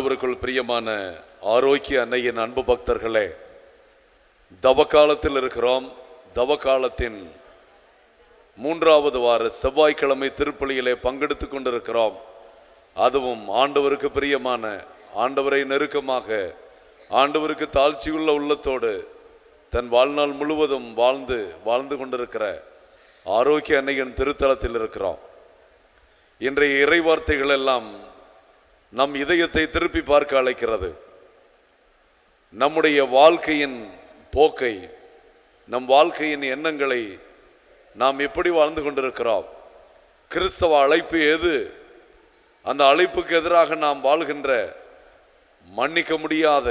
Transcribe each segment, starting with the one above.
ஆண்டவருக்குள் பிரியமான ஆரோக்கிய அன்னையின் அன்பு பக்தர்களே தவ காலத்தில் இருக்கிறோம். தவ காலத்தின் மூன்றாவது வார செவ்வாய்க்கிழமை திருப்பலியிலே பங்கெடுத்து கொண்டிருக்கிறோம். அதுவும் ஆண்டவருக்கு பிரியமான ஆண்டவரை நெருக்கமாக ஆண்டவருக்கு தாழ்ச்சியுள்ள உள்ளத்தோடு தன் வாழ்நாள் முழுவதும் வாழ்ந்து வாழ்ந்து கொண்டிருக்கிற ஆரோக்கிய அன்னையின் திருத்தலத்தில் இருக்கிறோம். இன்றைய இறைவார்த்தைகள் எல்லாம் நம் இதயத்தை திருப்பி பார்க்க அழைக்கிறது. நம்முடைய வாழ்க்கையின் போக்கை நம் வாழ்க்கையின் எண்ணங்களை நாம் எப்படி வாழ்ந்து கொண்டிருக்கிறோம்? கிறிஸ்தவ அழைப்பு எது? அந்த அழைப்புக்கு எதிராக நாம் வாழ்கின்ற மன்னிக்க முடியாத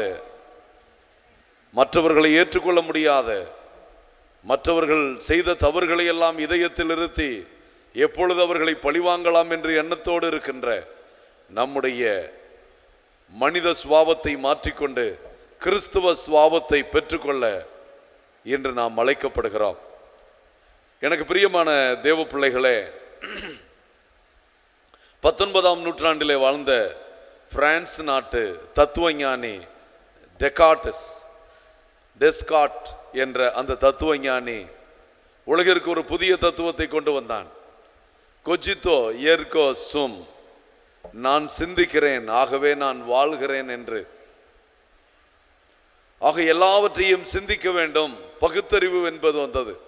மற்றவர்களை ஏற்றுக்கொள்ள முடியாத மற்றவர்கள் செய்த தவறுகளை எல்லாம் இதயத்தில் இருத்தி எப்பொழுது அவர்களை பழிவாங்கலாம் என்ற எண்ணத்தோடு இருக்கின்ற நம்முடைய மனித சுவாபத்தை மாற்றிக்கொண்டு கிறிஸ்துவ சுவாபத்தை பெற்றுக்கொள்ள இன்று நாம் அழைக்கப்படுகிறோம். எனக்கு பிரியமான தேவ பிள்ளைகளே பத்தொன்பதாம் நூற்றாண்டிலே வாழ்ந்த பிரான்ஸ் நாட்டு தத்துவஞானி டெகாட்டஸ் டெஸ்காட் என்ற அந்த தத்துவஞானி உலகிற்கு ஒரு புதிய தத்துவத்தை கொண்டு வந்தான். கொஜித்தோ ஏர்கோ சும் நான் சிந்திக்கிறேன் ஆகவே நான் வாழ்கிறேன் என்று. ஆக எல்லாவற்றையும் சிந்திக்க வேண்டும் பகுத்தறிவு என்பது வந்தது.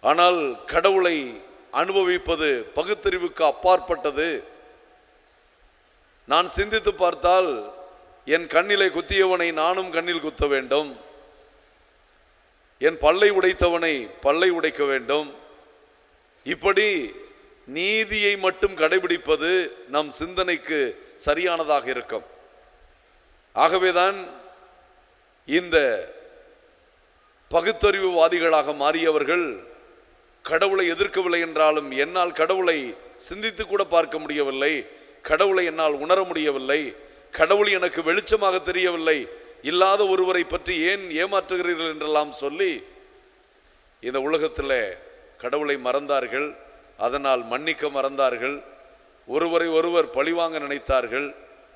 ஆனால் கடவுளை அனுபவிப்பது பகுத்தறிவுக்கு அப்பாற்பட்டது. நான் சிந்தித்து பார்த்தால் என் கண்ணிலே குத்தியவனை நானும் கண்ணில் குத்த வேண்டும். என் பல்லை உடைத்தவனை பல்லை உடைக்க வேண்டும். இப்படி நீதியை மட்டும் கடைபிடிப்பது நம் சிந்தனைக்கு சரியானதாக இருக்கும். ஆகவேதான் இந்த பகுத்தறிவுவாதிகளாக மாறியவர்கள் கடவுளை எதிர்க்கவில்லை என்றாலும் என்னால் கடவுளை சிந்தித்து கூட பார்க்க முடியவில்லை கடவுளை என்னால் உணர முடியவில்லை கடவுள் எனக்கு வெளிச்சமாக தெரியவில்லை இல்லாத ஒருவரை பற்றி ஏன் ஏமாற்றுகிறீர்கள் என்றெல்லாம் சொல்லி இந்த உலகத்தில் கடவுளை மறந்தார்கள். அதனால் மன்னிக்க மறந்தார்கள். ஒருவரை ஒருவர் பழிவாங்க நினைத்தார்கள்.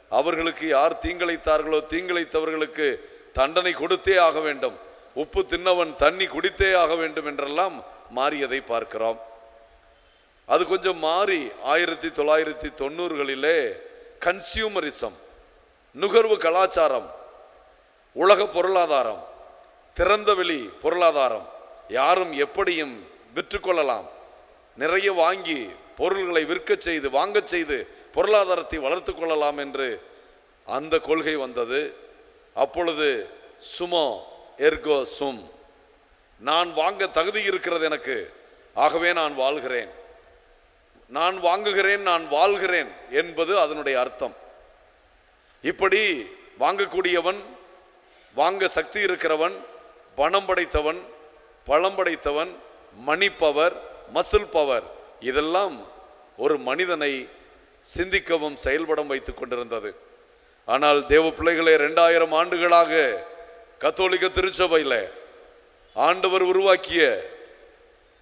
அவர்களுக்கு யார் தீங்கிழைத்தார்களோ தீங்கிழைத்தவர்களுக்கு தண்டனை கொடுத்தே ஆக வேண்டும். உப்பு தின்னவன் தண்ணி குடித்தே ஆக வேண்டும் என்றெல்லாம் மாறியதை பார்க்கிறோம். அது கொஞ்சம் மாறி ஆயிரத்தி தொள்ளாயிரத்தி தொண்ணூறுகளிலே கன்சியூமரிசம் நுகர்வு கலாச்சாரம் உலக பொருளாதாரம் திறந்தவெளி பொருளாதாரம் யாரும் எப்படியும் விற்றுக்கொள்ளலாம். நிறைய வாங்கி பொருள்களை விற்க செய்து வாங்கச் செய்து பொருளாதாரத்தை வளர்த்து கொள்ளலாம் என்று அந்த கொள்கை வந்தது. அப்பொழுது சுமோ எர்கோ சும். நான் வாங்க தகுதி இருக்கிறது எனக்கு. ஆகவே நான் வாழ்கிறேன். நான் வாங்குகிறேன் நான் வாழ்கிறேன் என்பது அதனுடைய அர்த்தம். இப்படி வாங்கக்கூடியவன் வாங்க சக்தி இருக்கிறவன் பணம் படைத்தவன் பழம் படைத்தவன் மணிப்பவர் மசில் பவர் இதெல்லாம் ஒரு மனிதனை சிந்திக்கவும் செயல்படம் வைத்துக் கொண்டிருந்தது. ஆனால் தேவ பிள்ளைகளை ரெண்டாயிரம் ஆண்டுகளாக கத்தோலிக்க திருச்சபையில் ஆண்டவர் உருவாக்கிய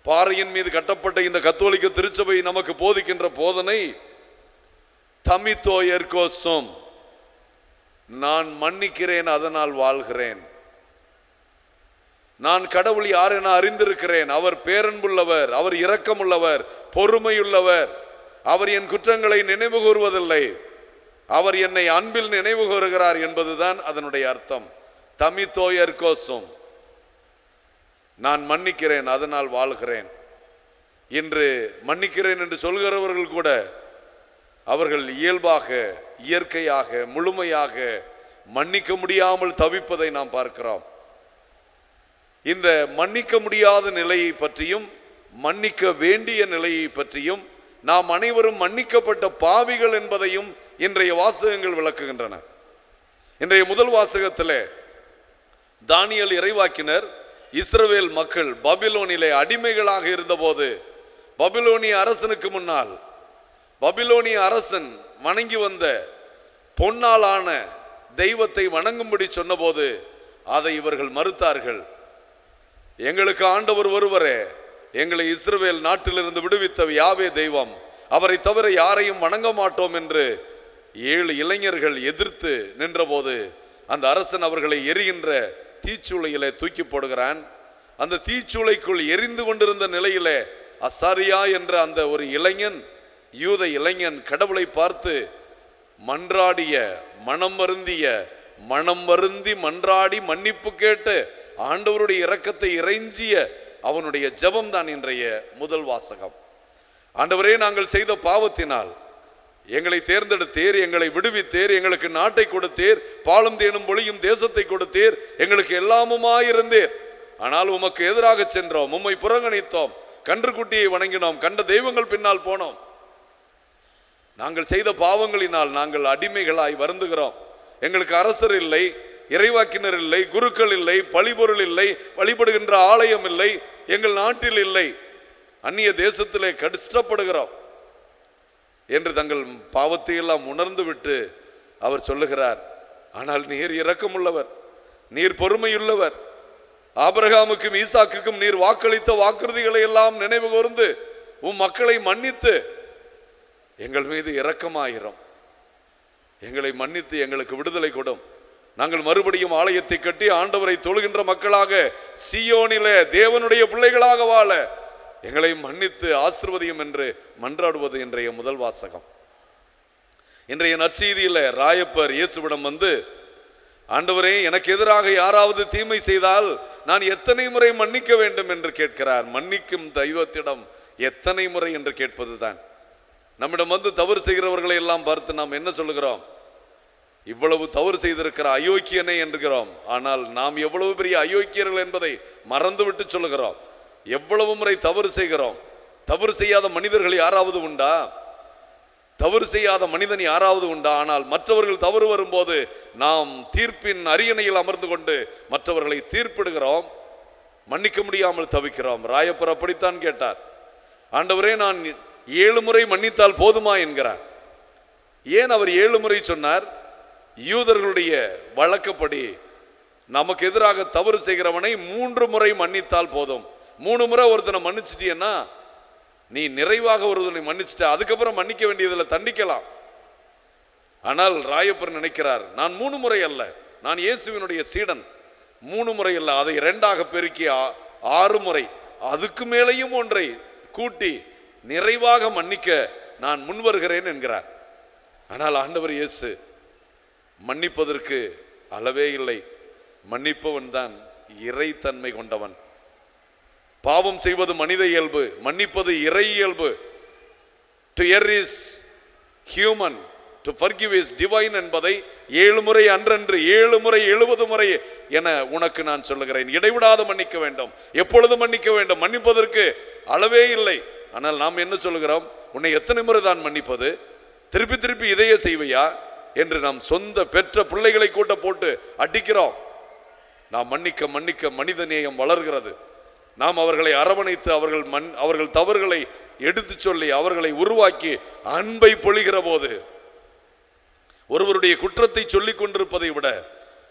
பாறையின் மீது கட்டப்பட்ட இந்த கத்தோலிக்க திருச்சபை நமக்கு போதிக்கின்ற போதனை தமித்தோயர்கோசோம் நான் மன்னிக்கிறேன் அதனால் வாழ்கிறேன். நான் கடவுள் யார் என அறிந்திருக்கிறேன். அவர் பேரன்புள்ளவர் அவர் இரக்கமுள்ளவர் பொறுமையுள்ளவர். அவர் என் குற்றங்களை நினைவு கூறுவதில்லை. அவர் என்னை அன்பில் நினைவு கூறுகிறார் என்பதுதான் அதனுடைய அர்த்தம். தமித்தோயர்கோசம் நான் மன்னிக்கிறேன் அதனால் வாழ்கிறேன். இன்று மன்னிக்கிறேன் என்று சொல்கிறவர்கள் கூட அவர்கள் இயல்பாக இயற்கையாக முழுமையாக மன்னிக்க முடியாமல் தவிப்பதை நாம் பார்க்கிறோம். இந்த மன்னிக்க முடியாத நிலையை பற்றியும் மன்னிக்க வேண்டிய நிலையை பற்றியும் நாம் அனைவரும் மன்னிக்கப்பட்ட பாவிகள் என்பதையும் இன்றைய வாசகங்கள் விளக்குகின்றன. இன்றைய முதல் வாசகத்திலே தானியல் இறைவாக்கினர் இஸ்ரவேல் மக்கள் பபிலோனிலே அடிமைகளாக இருந்தபோது பபிலோனிய அரசனுக்கு முன்னால் பபிலோனிய அரசன் வணங்கி வந்த பொன்னாலான தெய்வத்தை வணங்கும்படி சொன்னபோது அதை இவர்கள் மறுத்தார்கள். எங்களுக்கு ஆண்டவர் ஒருவரே எங்களை இஸ்ரவேல் நாட்டிலிருந்து விடுவித்த யாவே தெய்வம். அவரை தவிர யாரையும் வணங்க மாட்டோம் என்று ஏழு இளைஞர்கள் எதிர்த்து நின்றபோது அந்த அரசன் அவர்களை எரிகின்ற தீச்சூளையிலே தூக்கி போடுகிறான். அந்த தீச்சூளைக்குள் எரிந்து கொண்டிருந்த நிலையிலே அசாரியா என்ற அந்த ஒரு இளைஞன் யூத இளைஞன் கடவுளை பார்த்து மன்றாடிய மனம் வருந்திய மனம் வருந்தி மன்றாடி மன்னிப்பு கேட்டு ஆண்டவருடைய இரக்கத்தை இறைஞ்சிய அவனுடைய ஜெபம் தான் இன்றைய முதல் வாசகம். ஆண்டவரே நாங்கள் செய்த பாவத்தினால் எங்களை தேர்ந்தெடுத்தேர் எங்களை விடுவித்தேர் எங்களுக்கு நாட்டை கொடுத்தேர் பாலும் தேனும் பொழியும் தேசத்தை கொடுத்தேர் எங்களுக்கு எல்லாமுமாயிருந்தேர். ஆனால் உமக்கு எதிராக சென்றோம் உம்மை புறக்கணித்தோம் கன்றுக்குட்டியை வணங்கினோம் கண்ட தெய்வங்கள் பின்னால் போனோம். நாங்கள் செய்த பாவங்களினால் நாங்கள் அடிமைகளாய் வருந்துகிறோம். எங்களுக்கு அரசர் இல்லை இறைவாக்கினர் இல்லை குருக்கள் இல்லை பழிபொருள் இல்லை வழிபடுகின்ற ஆலயம் இல்லை எங்கள் நாட்டில் இல்லை. அந்நிய தேசத்திலே கஷ்டப்படுகிறோம் என்று தங்கள் பாவத்தை எல்லாம் உணர்ந்து விட்டு அவர் சொல்லுகிறார். ஆனால் நீர் இரக்கமுள்ளவர் நீர் பொறுமையுள்ளவர். ஆபிரகாமுக்கும் ஈசாக்குக்கும் நீர் வாக்களித்த வாக்குறுதிகளை எல்லாம் நினைவு கூர்ந்து உம் மக்களை மன்னித்து எங்கள் மீது இரக்கமாகிறோம் எங்களை மன்னித்து எங்களுக்கு விடுதலை கொடும். நாங்கள் மறுபடியும் ஆலயத்தை கட்டி ஆண்டவரை தொழுகின்ற மக்களாக சியோனில தேவனுடைய பிள்ளைகளாக வாழ எங்களை மன்னித்து ஆசிர்வதியும் என்று மன்றாடுவது இன்றைய முதல் வாசகம். இன்றைய நற்செய்தியில ராயப்பர் இயேசுவிடம் வந்து ஆண்டவரே எனக்கு எதிராக யாராவது தீமை செய்தால் நான் எத்தனை முறை மன்னிக்க வேண்டும் என்று கேட்கிறார். மன்னிக்கும் தெய்வத்திடம் எத்தனை முறை என்று கேட்பதுதான். நம்மிடம் வந்து தவறு செய்கிறவர்களை எல்லாம் பார்த்து நாம் என்ன சொல்லுகிறோம்? இவ்வளவு தவறு செய்திருக்கிற அயோக்கியனை என்கிறோம். ஆனால் நாம் எவ்வளவு பெரிய அயோக்கியர்கள் என்பதை மறந்துவிட்டு சொல்லுகிறோம். எவ்வளவு முறை தவறு செய்கிறோம். தவறு செய்யாத மனிதர்கள் யாராவது உண்டா? தவறு செய்யாத மனிதன் யாராவது உண்டா? ஆனால் மற்றவர்கள் தவறு வரும்போது நாம் தீர்ப்பின் அரியணையில் அமர்ந்து கொண்டு மற்றவர்களை தீர்ப்பிடுகிறோம். மன்னிக்க முடியாமல் தவிக்கிறோம். ராயப்பர் அப்படித்தான் கேட்டார். ஆண்டவரே நான் ஏழு முறை மன்னித்தால் போதுமா என்கிறார். ஏன் அவர் ஏழு முறை சொன்னார்? யூதர்களுடைய வழக்கப்படி நமக்கு எதிராக தவறு செய்கிறவனை மூன்று முறை மன்னித்தால் போதும். மூணு முறை ஒருத்தனை மன்னிச்சிட்டியன்னா நீ நிறைவாக ஒருவனை மன்னிச்சிட்ட அதுக்கப்புறம் மன்னிக்க வேண்டியதில் தண்டிக்கலாம். ஆனால் ராயப்பர் நினைக்கிறார் நான் மூணு முறை அல்ல நான் இயேசுவினுடைய சீடன். மூணு முறை அல்ல அதை இரண்டாக பெருக்கி ஆ- ஆறு முறை. அதுக்கு மேலேயும் ஒன்றை கூட்டி நிறைவாக மன்னிக்க நான் முன் வருகிறேன் என்கிறார். ஆனால் ஆண்டவர் இயேசு மன்னிப்பதற்கு அளவே இல்லை. மன்னிப்பவன் தான் இறைத்தன்மை கொண்டவன். பாவம் செய்வது மனித இயல்பு மன்னிப்பது இறை இயல்பு. To err is human to forgive is divine என்பதை ஏழு முறை அன்றன்று ஏழு முறை எழுபது முறை என உனக்கு நான் சொல்லுகிறேன். இடைவிடாது மன்னிக்க வேண்டும். எப்பொழுது மன்னிக்க வேண்டும்? மன்னிப்பதற்கு அளவே இல்லை. ஆனால் நாம் என்ன சொல்லுகிறோம்? உன்னை எத்தனை முறை தான் மன்னிப்பது? திருப்பி திருப்பி இதையே செய்வையா? என்று நாம் சொந்த பெற்ற பிள்ளைகளை கூட்ட போட்டு அடிக்கிறோம். நாம் மன்னிக்க மன்னிக்க மனித நேயம் வளர்கிறது. நாம் அவர்களை அரவணைத்து அவர்கள் மண் அவர்கள் தவறுகளை எடுத்துச் சொல்லி அவர்களை உருவாக்கி அன்பை பொழிகிற போது ஒருவருடைய குற்றத்தை சொல்லிக் கொண்டிருப்பதை விட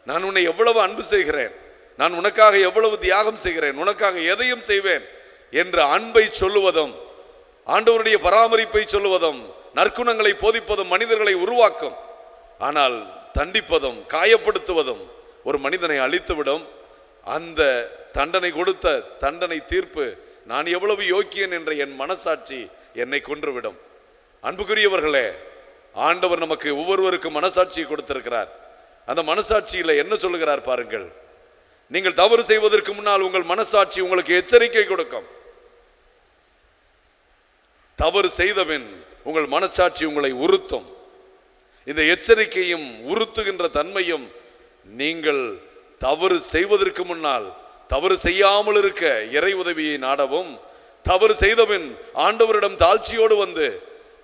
நான் உன்னை எவ்வளவு அன்பு செய்கிறேன் நான் உனக்காக எவ்வளவு தியாகம் செய்கிறேன் உனக்காக எதையும் செய்வேன் என்ற அன்பை சொல்லுவதும் ஆண்டவருடைய பராமரிப்பை சொல்லுவதும் நற்குணங்களை போதிப்பதும் மனிதர்களை உருவாக்கும். ஆனால் தண்டிப்பதும் காயப்படுத்துவதும் ஒரு மனிதனை அழித்துவிடும். அந்த தண்டனை கொடுத்த தண்டனை தீர்ப்பு நான் எவ்வளவு யோக்கியன் என்ற என் மனசாட்சி என்னை கொன்றுவிடும். அன்புக்குரியவர்களே ஆண்டவர் நமக்கு ஒவ்வொருவருக்கும் மனசாட்சியை கொடுத்திருக்கிறார். அந்த மனசாட்சியில என்ன சொல்லுகிறார் பாருங்கள். நீங்கள் தவறு செய்வதற்கு முன்னால் உங்கள் மனசாட்சி உங்களுக்கு எச்சரிக்கை கொடுக்கும். தவறு செய்தபின் உங்கள் மனசாட்சி உங்களை உறுத்தும். இந்த எச்சரிக்கையும் உறுத்துகின்ற தன்மையும் நீங்கள் தவறு செய்வதற்கு முன்னால் தவறு செய்யாமல் இருக்க இறை உதவியை நாடவும் தவறு செய்தபின் ஆண்டவரிடம் தாழ்ச்சியோடு வந்து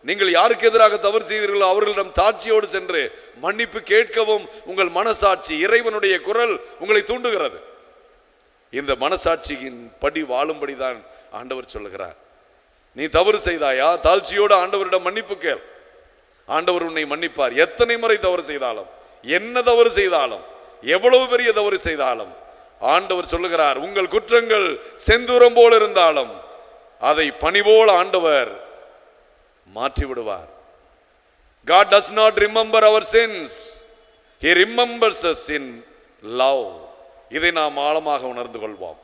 நீங்கள் யாருக்கு எதிராக தவறு செய்தீர்களோ அவர்களிடம் தாட்சியோடு சென்று மன்னிப்பு கேட்கவும் உங்கள் மனசாட்சி இறைவனுடைய குரல் உங்களை தூண்டுகிறது. இந்த மனசாட்சியின் படி வாழும்படிதான் ஆண்டவர் சொல்லுகிறார். நீ தவறு செய்தாயா? தாழ்ச்சியோடு ஆண்டவரிடம் மன்னிப்பு கேள். ஆண்டவர் உன்னை மன்னிப்பார். எத்தனை முறை தவறு செய்தாலும் என்ன தவறு செய்தாலும் எவ்வளவு பெரிய தவறு செய்தாலும் ஆண்டவர் சொல்லுகிறார் உங்கள் குற்றங்கள் செந்தூரம் போல் இருந்தாலும் அதை பணிபோல் ஆண்டவர் மாற்றி விடுவார் God does not remember our sins. He remembers us in love. இதை நாம் ஆழமாக உணர்ந்து கொள்வோம்.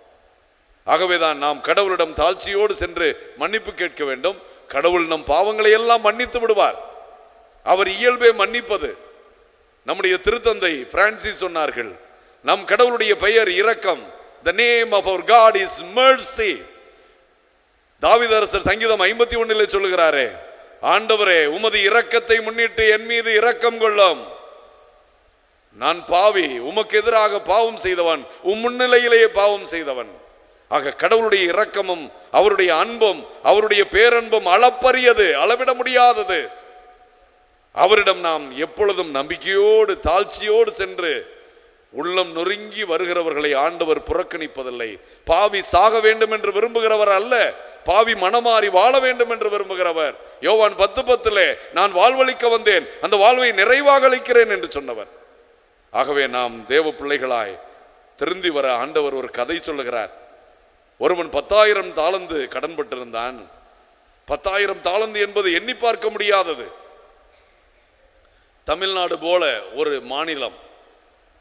ஆகவேதான் நாம் கடவுளிடம் தாழ்ச்சியோடு சென்று மன்னிப்பு கேட்க வேண்டும். கடவுள் நம் பாவங்களை எல்லாம் மன்னித்து விடுவார். அவர் இயல்பே மன்னிப்பது. நம்முடைய திருத்தந்தை பிரான்சிஸ் சொன்னார்கள் நம் கடவுளுடைய பெயர் இரக்கம். The name of our God is mercy தாவிதரசர் சங்கீதம் ஐம்பத்தி ஒன்னில் சொல்லுகிறாரே ஆண்டவரே உமது இரக்கத்தை முன்னிட்டு என் மீது இரக்கம் கொள்ளும். நான் பாவி உமக்கு எதிராக பாவம் செய்தவன் உம் முன்னிலையிலேயே பாவம் செய்தவன். ஆக கடவுளுடைய இரக்கமும் அவருடைய அன்பும் அவருடைய பேரன்பும் அளப்பரியது அளவிட முடியாதது. அவரிடம் நாம் எப்பொழுதும் நம்பிக்கையோடு தாழ்ச்சியோடு சென்று உள்ளம் நொறுங்கி வருகிறவர்களை ஆண்டவர் புறக்கணிப்பதில்லை. பாவி சாக வேண்டும் என்று விரும்புகிறவர் அல்ல. பாவி மனமாறி வாழ வேண்டும் என்று விரும்புகிறவர். யோவான் பத்து பத்திலே நான் வாழ்வளிக்க வந்தேன். அந்த வாழ்வை நிறைவாக அளிக்கிறேன் என்று சொன்னவர். ஆகவே நாம் தேவ பிள்ளைகளாய் திருந்தி வர ஆண்டவர் ஒரு கதை சொல்லுகிறார். ஒருவன் பத்தாயிரம் தாளந்து கடன்பட்டிருந்தான். பத்தாயிரம் தாளந்து என்பது எண்ணி பார்க்க முடியாதது. தமிழ்நாடு போல ஒரு மாநிலம்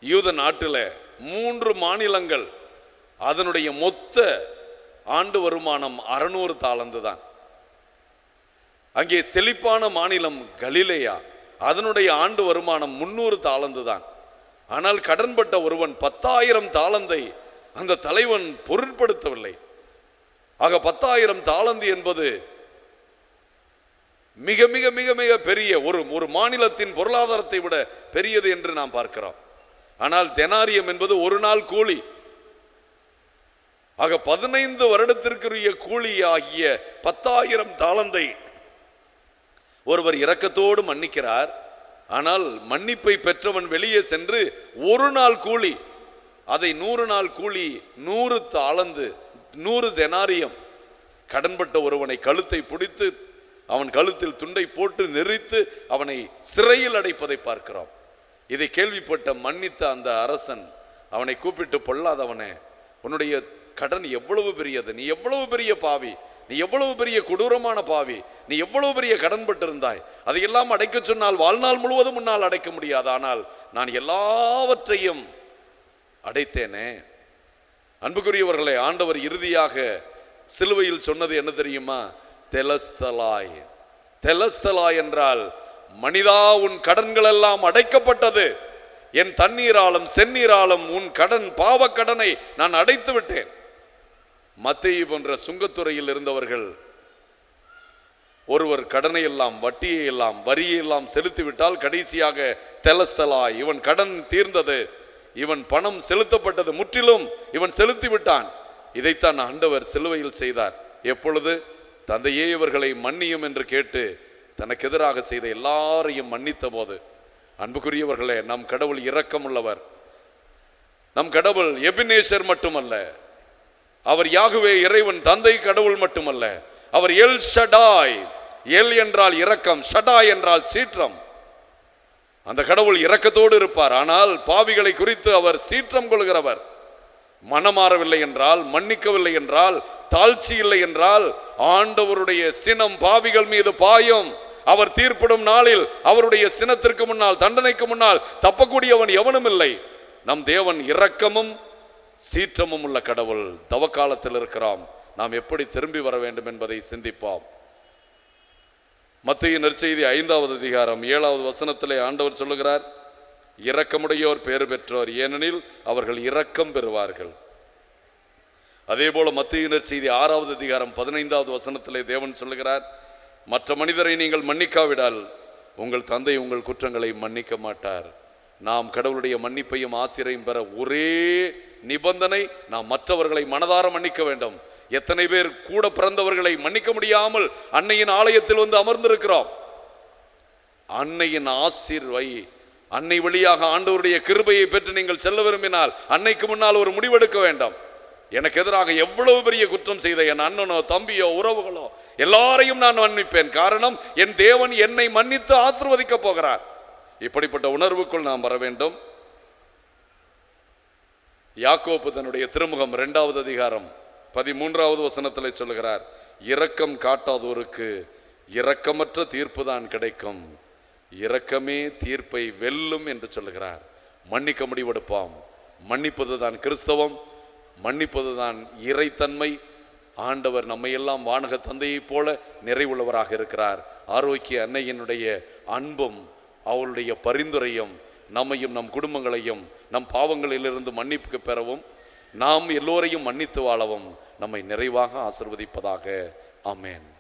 யூத நாட்டில் மூன்று மாநிலங்கள் அதனுடைய மொத்த ஆண்டு வருமானம் அறநூறு தாளந்து தான். அங்கே செழிப்பான மாநிலம் கலிலேயா அதனுடைய ஆண்டு வருமானம் முன்னூறு தாளந்து தான். ஆனால் கடன்பட்ட ஒருவன் பத்தாயிரம் தாளந்தை அந்த தலைவன் பொருட்படுத்தவில்லை. ஆக பத்தாயிரம் தாளந்து என்பது மிக மிக மிக மிக பெரிய ஒரு ஒரு மாநிலத்தின் பொருளாதாரத்தை விட பெரியது என்று நாம் பார்க்கிறோம். ஆனால் தெனாரியம் என்பது ஒரு நாள் கூலி. ஆக பதினைந்து வருடத்திற்குரிய கூலி ஆகிய பத்தாயிரம் தாளந்தை ஒருவர் இரக்கத்தோடு மன்னிக்கிறார். ஆனால் மன்னிப்பை பெற்றவன் வெளியே சென்று ஒரு நாள் கூலி அதை நூறு நாள் கூலி நூறு தாளந்து நூறு தெனாரியம் கடன்பட்ட ஒருவனை கழுத்தை பிடித்து அவன் கழுத்தில் துண்டை போட்டு நெறித்து அவனை சிறையில் அடைப்பதை பார்க்கிறோம். இதை கேள்விப்பட்ட மன்னித்த அந்த அரசன் அவனை கூப்பிட்டு பொல்லாதவனே உன்னுடைய கடன் எவ்வளவு பெரியது? நீ எவ்வளவு பெரிய பாவி? நீ எவ்வளவு பெரிய கொடூரமான பாவி? நீ எவ்வளவு பெரிய கடன் பட்டிருந்தாய் அதையெல்லாம் அடைக்க சொன்னால் வாழ்நாள் முழுவதும் முன்னால் அடைக்க முடியாது. ஆனால் நான் எல்லாவற்றையும் அடைத்தேனே. அன்புக்குரியவர்களை ஆண்டவர் இறுதியாக சிலுவையில் சொன்னது என்ன தெரியுமா? தெலஸ்தலாய். தெலஸ்தலாய் என்றால் மனிதா உன் கடன்கள் எல்லாம் அடைக்கப்பட்டது. என் தண்ணீராலும் செந்நீராலும் உன் கடன் பாவக்கடனை நான் அடைத்து விட்டேன். மத்திய போன்ற சுங்கத்துறையில் இருந்தவர்கள் ஒருவர் கடனை எல்லாம் வட்டியை எல்லாம் வரியை எல்லாம் செலுத்திவிட்டால் கடைசியாக தெலஸ்தலாய் இவன் கடன் தீர்ந்தது இவன் பணம் செலுத்தப்பட்டது முற்றிலும் இவன் செலுத்தி விட்டான். இதைத்தான் ஆண்டவர் சிலுவையில் செய்தார். எப்பொழுது? தந்தையே இவர்களை மன்னியும் என்று கேட்டு தனக்கு எதிராக செய்த எல்லாரையும் மன்னித்த போது அன்புக்குரியவர்களே நம் கடவுள் இரக்கமுள்ளவர். நம் கடவுள் எபினேசர் மட்டுமல்ல அவர் யாகுவே இறைவன் தந்தை கடவுள் மட்டுமல்ல அவர் எல் ஷடாய் எல் என்றால் இரக்கம் ஷடாய் என்றால் சீற்றம். அந்த கடவுள் இரக்கத்தோடு இருப்பார் ஆனால் பாவிகளை குறித்து அவர் சீற்றம் கொள்கிறவர். மனமாறவில்லை என்றால் மன்னிக்கவில்லை என்றால் தாழ்ச்சி இல்லை என்றால் ஆண்டவருடைய சினம் பாவிகள் மீது பாயும். அவர் தீர்ப்பிடும் நாளில் அவருடைய சினத்திற்கு முன்னால் தண்டனைக்கு முன்னால் தப்பக்கூடியவன் எவனும் இல்லை. நம் தேவன் இரக்கமும் சீற்றமும் உள்ள கடவுள். தவக்காலத்தில் இருக்கிறோம். நாம் எப்படி திரும்பி வர வேண்டும் என்பதை சிந்திப்போம். மத்திய நற்செய்தி ஐந்தாவது அதிகாரம் ஏழாவது வசனத்திலே ஆண்டவர் சொல்லுகிறார் இரக்கமுடையோர் பேறு பெற்றோர். ஏனெனில் அவர்கள் இரக்கம் பெறுவார்கள். அதே போல மத்தியினர் செய்தி ஆறாவது அதிகாரம் பதினைந்தாவது வசனத்திலே தேவன் சொல்லுகிறார் மற்ற மனிதரை நீங்கள் மன்னிக்காவிடால் உங்கள் தந்தை உங்கள் குற்றங்களை மன்னிக்க மாட்டார். நாம் கடவுளுடைய மன்னிப்பையும் ஆசிரியையும் பெற ஒரே நிபந்தனை நாம் மற்றவர்களை மனதார மன்னிக்க வேண்டும். எத்தனை பேர் கூட பிறந்தவர்களை மன்னிக்க முடியாமல் அன்னையின் ஆலயத்தில் வந்து அமர்ந்திருக்கிறோம். அன்னையின் ஆசிர்வை அன்னை வழியாக ஆண்டவருடைய கிருபையை பெற்று நீங்கள் செல்ல விரும்பினால் அன்னைக்கு முன்னால் ஒரு முடிவெடுக்க வேண்டாம். எனக்கு எதிராக எவ்வளவு பெரிய குற்றம் செய்த என் அண்ணனோ தம்பியோ உறவுகளோ எல்லாரையும் நான் மன்னிப்பேன். காரணம் என் தேவன் என்னை மன்னித்து ஆசிர்வதிக்க போகிறார். இப்படிப்பட்ட உணர்வுக்குள் நாம் வர வேண்டும். யாக்கோப்பு தன்னுடைய திருமுகம் இரண்டாவது அதிகாரம் பதிமூன்றாவது வசனத்தில் சொல்லுகிறார் இரக்கம் காட்டாதோருக்கு இரக்கமற்ற தீர்ப்பு தான் கிடைக்கும். இரக்கமே தீர்ப்பை வெல்லும் என்று சொல்லுகிறார். மன்னிக்க முடிவெடுப்பாம். மன்னிப்பதுதான் கிறிஸ்தவம். மன்னிப்பதுதான் இறைத்தன்மை. ஆண்டவர் நம்மையெல்லாம் வானக தந்தையைப் போல நிறைவுள்ளவராக இருக்கிறார். ஆரோக்கிய அன்னையினுடைய அன்பும் அவருடைய பரிந்துரையும் நம்மையும் நம் குடும்பங்களையும் நம் பாவங்களிலிருந்து மன்னிப்பு பெறவும் நாம் எல்லோரையும் மன்னித்து வாழவும் நம்மை நிறைவாக ஆசிர்வதிப்பதாக. ஆமேன்.